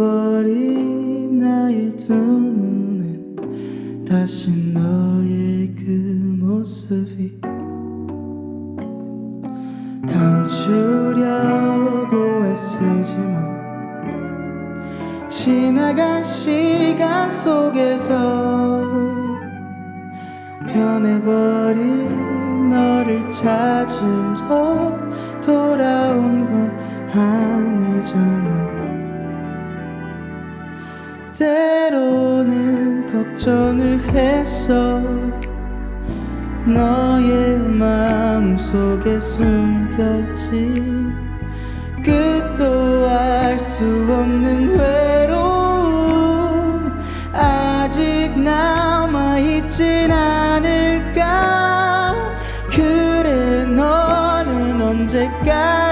취해버린 나의 두 눈엔 다시 너의 그 모습이 감추려고 애쓰지만 지나간 시간 속에서 변해버린 너를 찾으러 돌아온 때로는 걱정을 했어 너의 마음 속에 숨겨진 끝도 알 수 없는 외로움. 아직 남아있진 않을까? 그래 너는 언제까지나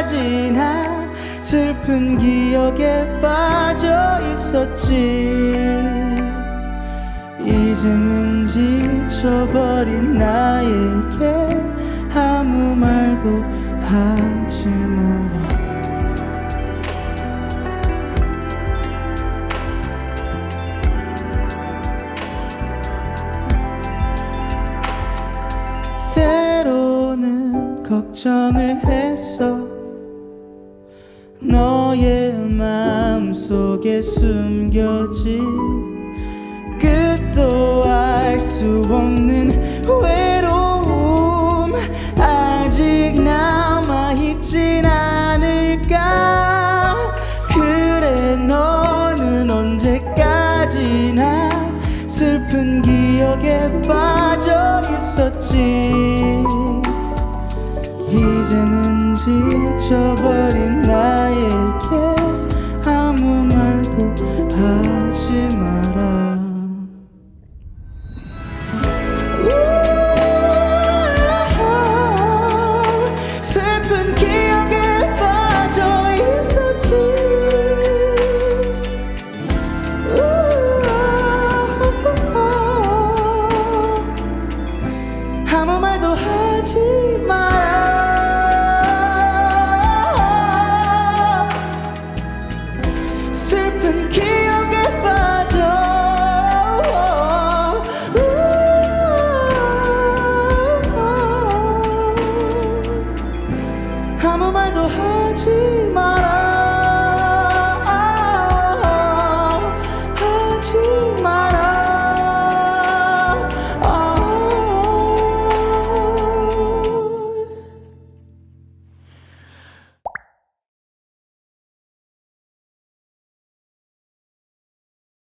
슬픈 기억에 빠져 있었지. 이제는 지쳐버린 나에게 아무 말도 하지 마라 때로는 걱정을 했어 너의 마음 속에 숨겨진 끝도 알 수 없는 외로움. 아직 남아있진 않을까? 그래 너는 언제까지나 슬픈 기억에 빠져 있었지. 이제는 지쳐버린 나 슬픈